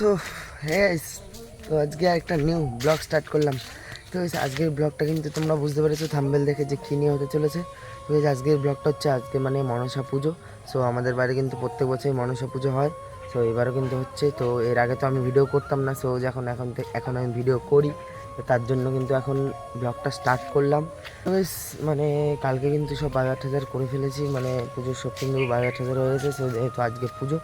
তো হ্যাঁ তো আজকে একটা নিউ ব্লগ স্টার্ট করলাম। তো আজকের ব্লগটা কিন্তু তোমরা বুঝতে পেরেছ থাম্বেল দেখে যে কী নিয়ে হতে চলেছে। তো আজকের ব্লগটা হচ্ছে আজকে মানে মনসা পুজো। সো আমাদের বাড়ি কিন্তু প্রত্যেক বছরই মনসা পুজো হয়। সো এবারও কিন্তু হচ্ছে তো এর আগে তো আমি ভিডিও করতাম না। সো যখন এখন এখন আমি ভিডিও করি তার জন্য কিন্তু এখন ব্লগটা স্টার্ট করলাম। guys, মানে কালকে কিন্তু সব বাজার টাজার করে ফেলেছি। মানে পুজোর সব কিন্তু বাজার টাজার হয়েছে সো যেহেতু আজকে পুজো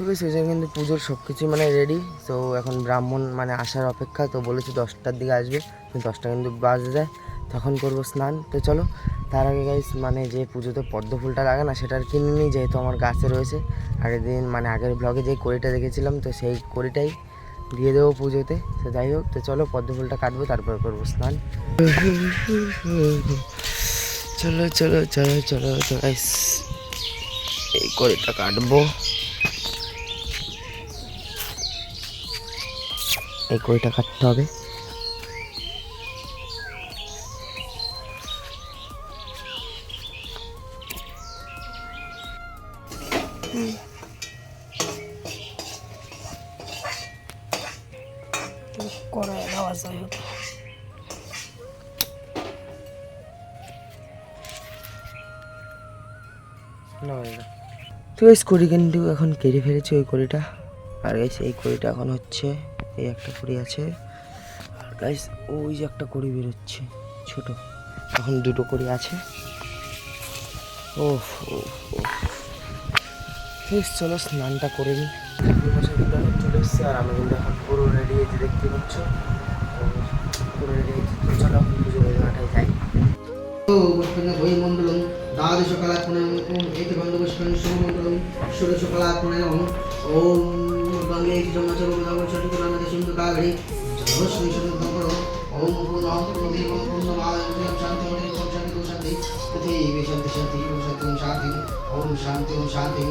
ঠিক আছে জন্য কিন্তু পুজোর সব কিছুই মানে রেডি তো এখন ব্রাহ্মণ মানে আসার অপেক্ষা, তো বলেছি দশটার দিকে আসবে দশটা কিন্তু বাজে যায়। তখন করব স্নান। তো চলো, তার আগে গাইস মানে যে পুজোতে পদ্ম ফুলটা লাগে না, সেটা আর কিনে নিই, যেহেতু আমার গাছে রয়েছে। আগের দিন মানে আগের ব্লগে যে কড়িটা দেখেছিলাম, তো সেই কড়িটাই দিয়ে দেবো পুজোতে। তো যাই হোক, তো চলো পদ্ম ফুলটা কাটবো, তারপর করব স্নান। চলো চলো চলো চলো তো এই কড়িটা কাটবো। এই কইটা কাটতে হবে। কড়াই আওয়াজ হয় তো এই কড়ি কিন্তু এখন কেটে ফেলেছি ওই কড়িটা। আর এই কড়িটা এখন হচ্ছে এই একটা কড়ি আছে। আর গাইস ওই যে একটা কড়ি বেরোচ্ছে ছোট। এখন দুটো কড়ি আছে। ও চলো স্নানটা করে নিই। মশাই কিন্তু এখন চলে এসছে আর আমি কিন্তু এখন পুরো রেডি হয়েছি দেখতে পাচ্ছ? পুরো রেডি হয়েছি। তো চলো এখন পুজো যাই মণ্ডলম দ্বাদশ কলাকুণম ওম এতে শুভমণ্ডলম ষোড়শ ওম। গঙ্গে জন্মচরম নবম ষষ্ঠ নামে সুন্দর কাগড়ি জলশ্রী সুন্দর ওম शान्तिं পূর্ণদেবম পূর্ণমাদায় শান্তি ওম শান্তি ওম শান্তি পৃথিবী শান্তি শান্তি ওম শান্তি ওম শান্তি ওম শান্তি ওম শান্তি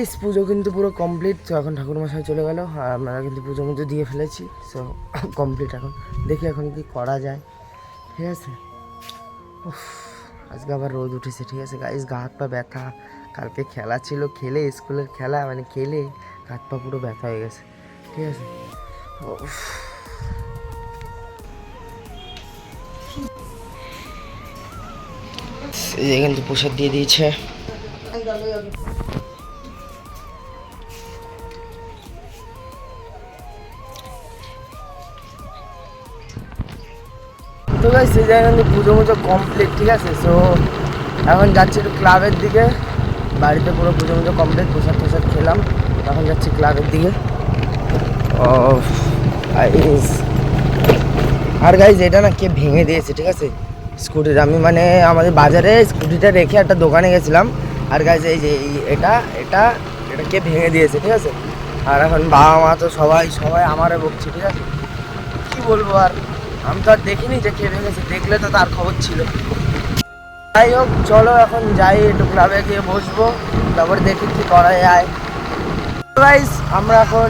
গাইস পুজো কিন্তু পুরো কমপ্লিট তো এখন ঠাকুর মশাই চলে গেল। আর আমরা কিন্তু পুজো মুজো দিয়ে ফেলেছি। সো কমপ্লিট এখন। দেখি এখন কি করা যায়। ঠিক আছে? আজকে আবার রোদ উঠেছে। ঠিক আছে গাইস গা হাত পা ব্যথা। কালকে খেলা ছিল, খেলে, স্কুলের খেলা মানে খেলে হাত পা পুরো ব্যথা হয়ে গেছে। ঠিক আছে? কিন্তু প্রসাদ দিয়ে দিয়েছে। তো গাইস সেই জায়গায় কিন্তু পুজো মুজো কমপ্লিট ঠিক আছে? সো এখন যাচ্ছি একটু ক্লাবের দিকে। বাড়িতে পুরো পুজো মুজো কমপ্লিট প্রসাদ প্রসাদ খেলাম। এখন যাচ্ছি ক্লাবের দিকে। আর গাইস এটা না কে ভেঙে দিয়েছে ঠিক আছে? স্কুটির আমি মানে আমাদের বাজারে স্কুটিটা রেখে একটা দোকানে গেছিলাম। আর গাইস এই যে এই- এটা এটা এটা কে ভেঙে দিয়েছে ঠিক আছে? আর এখন বাবা মা তো সবাই সবাই আমারে বকছে ঠিক আছে? কি বলব আর? আমি তো আর দেখিনি যে কে ভেঙেছে দেখলে তো তার খবর ছিল। যাই হোক চলো এখন যাই একটু ক্লাবে গিয়ে বসবো তারপর দেখি কি করা যায়। গাইস আমরা এখন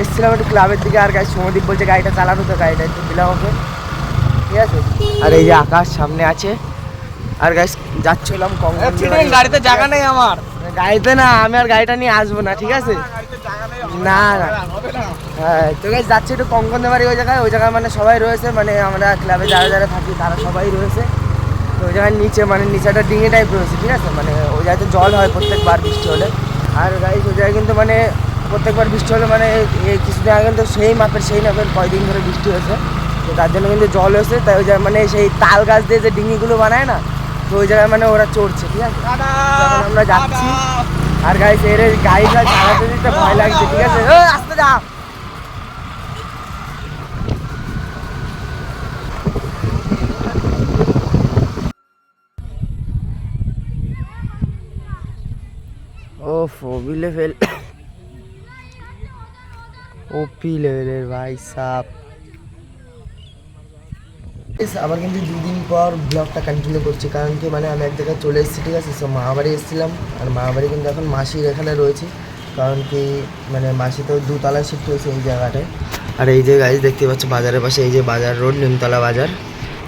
এসেছিলাম একটু ক্লাবের দিকে আর গাইস সমদীপ বলছে গাড়িটা চালানো তো গাড়িটা একটু দিলাম ওকে। ঠিক আছে? আর এই যে আকাশ সামনে আছে। আর গাইস যাচ্ছিলাম কঙ্কন গাড়িতে জায়গা নেই আমার। গাড়িতে না আমি আর গাড়িটা নিয়ে আসব না ঠিক আছে? না না। তো গাইস যাচ্ছে একটু কঙ্কন বাড়ি ওই জায়গায়। ওই জায়গায় মানে সবাই রয়েছে মানে আমরা ক্লাবে যারা যারা থাকি তারা সবাই রয়েছে। তো ওই জায়গায় নিচে মানে নিচে একটা ডিঙে টাইপ রয়েছে ঠিক আছে? মানে ওই জায়গায় তো জল হয় প্রত্যেকবার বৃষ্টি হলে। আর গাইস ওই জায়গায় কিন্তু মানে প্রত্যেকবার বৃষ্টি হলে মানে কিছুদিন আগে কিন্তু সেই মাপের সেই মাপের কয়দিন ধরে বৃষ্টি হয়েছে। তো তার জন্য কিন্তু জল হয়েছে তাই ওই জায়গায় মানে সেই তাল গাছ দিয়ে যে ডিঙিগুলো বানায় না তো ওই জায়গায় মানে ওরা চড়ছে ঠিক আছে? আমরা যাচ্ছি। আর গাইস এর গাড়িটা চালাতে দিতে ভয় লাগছে ঠিক আছে? আস্তে যা। ও ফবি লেভেল ওপি লেভেলের ভাই সাপ। আবার কিন্তু দুদিন পর ব্লগটা কন্টিনিউ করছি, কারণ কি মানে আমি এক জায়গায় চলে এসেছি, ঠিক আছে? সো মামাবাড়ি এসেছিলাম, আর মামাবাড়ি কিন্তু এখন মাসির এখানে রয়েছে, কারণ কি মানে মাসি তো দুতলা শিফট হয়েছে এই জায়গাটায়। আর এই যে গাছ দেখতে পাচ্ছ বাজারের পাশে এই যে বাজার রোড নিমতলা বাজার।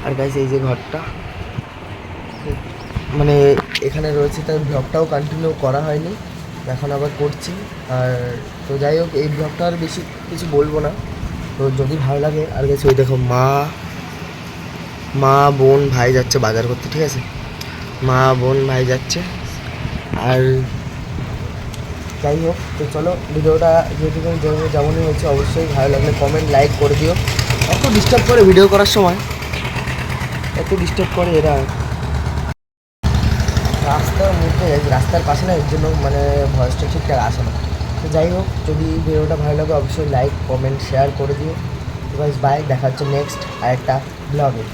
আর গাছ এই যে ঘরটা মানে এখানে রয়েছে, তার ব্লগটাও কন্টিনিউ করা হয়নি। এখন আবার করছি। আর তো যাই হোক, এই ব্লগটা আর বেশি কিছু বলব না। তো যদি ভালো লাগে, আর গেছে ওই দেখো মা মা, বোন, ভাই যাচ্ছে বাজার করতে, ঠিক আছে? মা, বোন, ভাই যাচ্ছে। আর যাই হোক, তো চলো, ভিডিওটা যেহেতু যেমন যেমনই হচ্ছে, অবশ্যই ভালো লাগলে কমেন্ট লাইক করে দিও। এত ডিস্টার্ব করে ভিডিও করার সময় এত ডিস্টার্ব করে এরা মধ্যে রাস্তার পাশে না, এর জন্য মানে ভয়েসটা ঠিকঠাক আসে না। তো যাই হোক, যদি ভিডিওটা ভালো লাগে, অবশ্যই লাইক কমেন্ট শেয়ার করে দিও। বাই দেখা হচ্ছে নেক্সট আরেকটা ব্লগে